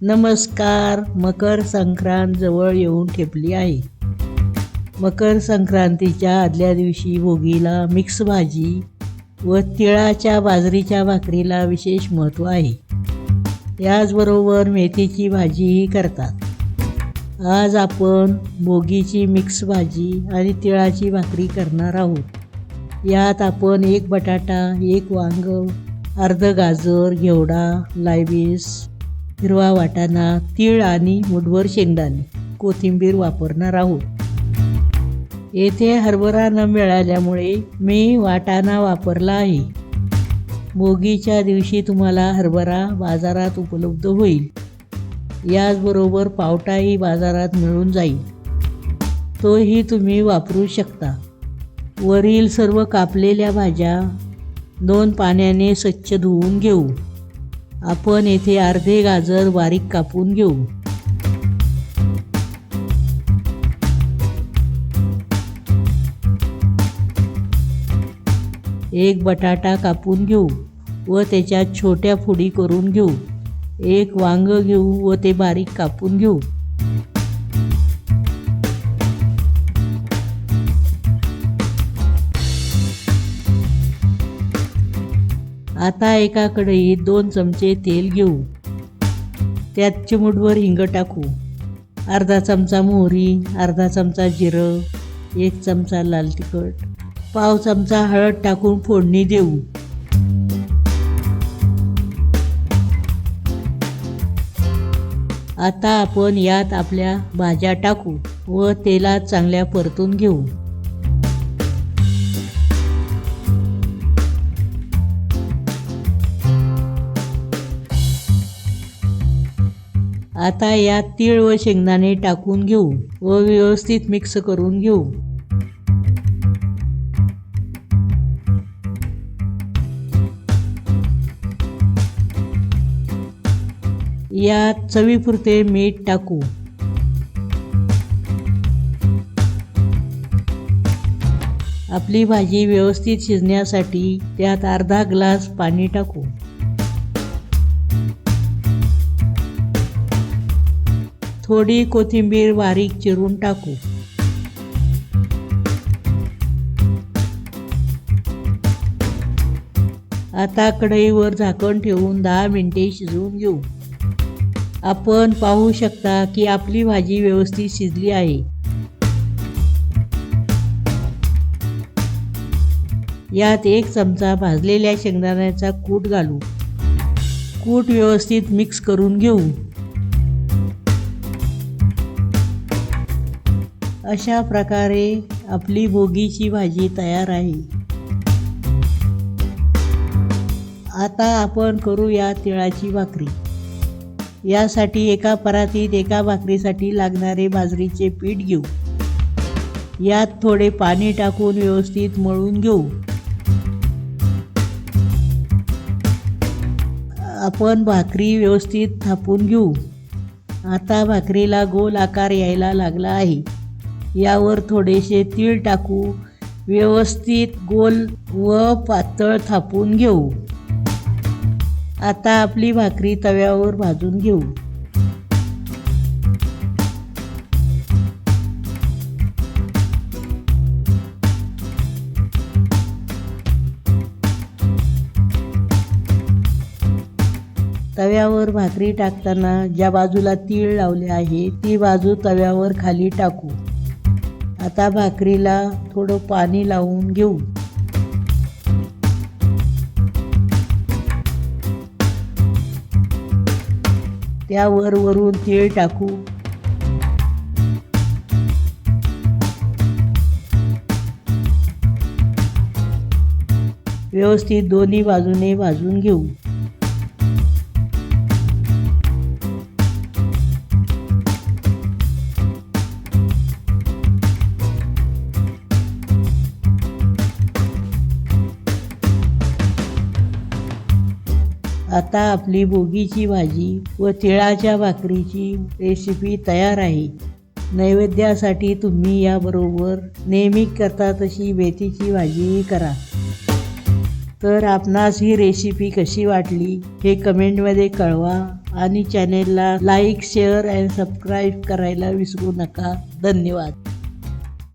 नमस्कार मकर संक्रांत जवळ येऊन ठेपली आहे. मकर संक्रांतीच्या आदल्या दिवशी भोगीला मिक्स भाजी व तिळाच्या बाजरीच्या भाकरीला विशेष महत्त्व आहे. याचबरोबर मेथीची भाजीही करतात. आज आपण भोगीची मिक्स भाजी आणि तिळाची भाकरी करणार आहोत. यात आपण एक बटाटा एक वांग अर्ध गाजर घेवडा लायबीस हिरवा वाटाणा तीळ आणि मुठभर शेंगदाणे. कोथिंबीर वापरणार आहोत. येथे हरभरा न मिळाल्यामुळे मी वाटाणा वापरला आहे. भोगीच्या दिवशी तुम्हाला हरभरा बाजारात उपलब्ध होईल. याचबरोबर पावटाही बाजारात मिळून जाईल. तोही तुम्ही वापरू शकता. वरील सर्व कापलेल्या भाज्या दोन पाण्याने स्वच्छ धुवून घेऊ. आपण येथे अर्धे गाजर बारीक कापून घेऊ. एक बटाटा कापून घेऊ व त्याच्यात छोट्या फोडी करून घेऊ. एक वांग घेऊ व ते बारीक कापून घेऊ. आता एका कढईत दोन चमचे तेल घेऊ. त्यात चिमूटभर हिंग टाकू. अर्धा चमचा मोहरी अर्धा चमचा जिरं एक चमचा लाल तिखट पाव चमचा हळद टाकून फोडणी देऊ. आता आपण यात आपल्या भाज्या टाकू व तेलात चांगल्या परतून घेऊ. आता यात तीळ व शेंगदाणे टाकून घेऊ व व्यवस्थित मिक्स करून घेऊ. यात चवीपुरते मीठ टाकू. आपली भाजी व्यवस्थित शिजण्यासाठी त्यात अर्धा ग्लास पाणी टाकू. थोडी कोथिंबीर बारीक चिरून टाकू. आता कढईवर झाकण ठेवून दहा मिनिटे शिजवून घेऊ. आपण पाहू शकता की आपली भाजी व्यवस्थित शिजली आहे. यात एक चमचा भाजलेल्या शेंगदाण्याचा कूट घालू. कूट व्यवस्थित मिक्स करून घेऊ. अशा प्रकारे आपली भोगीची भाजी तयार आहे. आता आपण करूया तिळाची भाकरी. यासाठी एका परातीत एका भाकरीसाठी लागणारे बाजरीचे पीठ घेऊ. यात थोडे पाणी टाकून व्यवस्थित मळून घेऊ. आपण भाकरी व्यवस्थित थापून घेऊ. आता भाकरीला गोल आकार यायला लागला आहे. यावर थोडेसे तीळ टाकू व्यवस्थित गोल व पातळ थापून घेऊ. आता आपली भाकरी तव्यावर भाजून घेऊ. तव्यावर भाकरी टाकताना ज्या बाजूला तीळ लावले आहे ती बाजू तव्यावर खाली टाकू. आता भाकरीला थोडं पाणी लावून घेऊ. त्यावर वरून तीळ टाकू. व्यवस्थित दोन्ही बाजूने भाजून घेऊ. आता आपली बोगीची भाजी व तिळाच्या भाकरीची रेसिपी तयार आहे. नैवेद्यासाठी तुम्ही याबरोबर नेहमी करता तशी मेथीची भाजीही करा. तर आपणास ही रेसिपी कशी वाटली हे कमेंटमध्ये कळवा आणि चॅनेलला लाईक शेअर अँड सबस्क्राईब करायला विसरू नका. धन्यवाद.